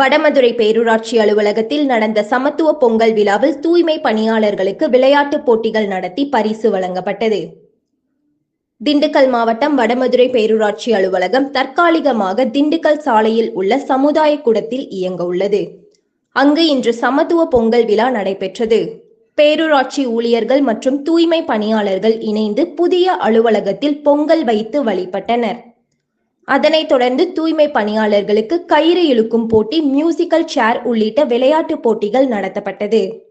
வடமதுரை பேரூராட்சி அலுவலகத்தில் நடந்த சமத்துவ பொங்கல் விழாவில் தூய்மை பணியாளர்களுக்கு விளையாட்டுப் போட்டிகள் நடத்தி பரிசு வழங்கப்பட்டது. திண்டுக்கல் மாவட்டம் வடமதுரை பேரூராட்சி அலுவலகம் தற்காலிகமாக திண்டுக்கல் சாலையில் உள்ள சமுதாய கூடத்தில் இயங்க உள்ளது. அங்கு இன்று சமத்துவ பொங்கல் விழா நடைபெற்றது. பேரூராட்சி ஊழியர்கள் மற்றும் தூய்மை பணியாளர்கள் இணைந்து புதிய அலுவலகத்தில் பொங்கல் வைத்து வழிபட்டனர். அதனைத் தொடர்ந்து தூய்மை பணியாளர்களுக்கு கயிறு இழுக்கும் போட்டி மியூசிக்கல் சேர் உள்ளிட்ட விளையாட்டுப் போட்டிகள் நடத்தப்பட்டது.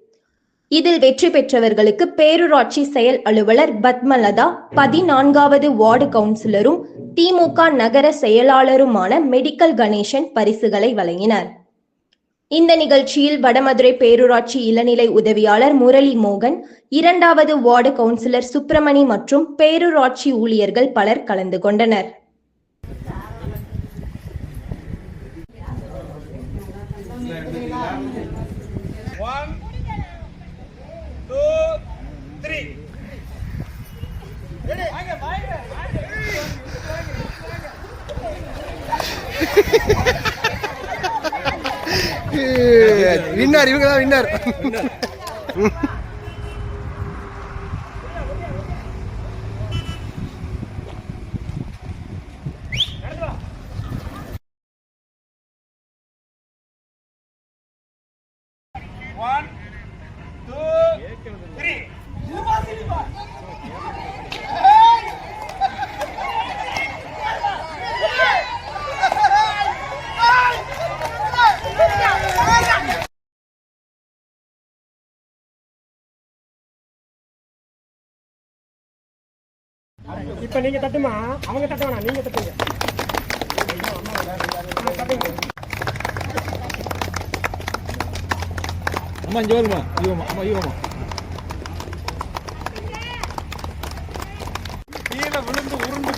இதில் வெற்றி பெற்றவர்களுக்கு பேரூராட்சி செயல் அலுவலர் பத்மலதா பதினான்காவது வார்டு கவுன்சிலரும் திமுக நகர செயலாளருமான மெடிக்கல் கணேசன் பரிசுகளை வழங்கினர். இந்த நிகழ்ச்சியில் வடமதுரை பேரூராட்சி இளநிலை உதவியாளர் முரளி மோகன் இரண்டாவது வார்டு கவுன்சிலர் சுப்பிரமணி மற்றும் பேரூராட்சி ஊழியர்கள் பலர் கலந்து கொண்டனர். One, two, three. வின்னர் இவங்க தான் வின்னர் One, two, three. இப்ப நீங்க தட்டுமா அவங்க தட்டுவானா நீங்க தட்டுங்க ஆ, தட்டுங்க அம்மா இங்கே வருமா ஐயோமா அம்மா ஐயோமா கீழே விழுந்து உருண்டு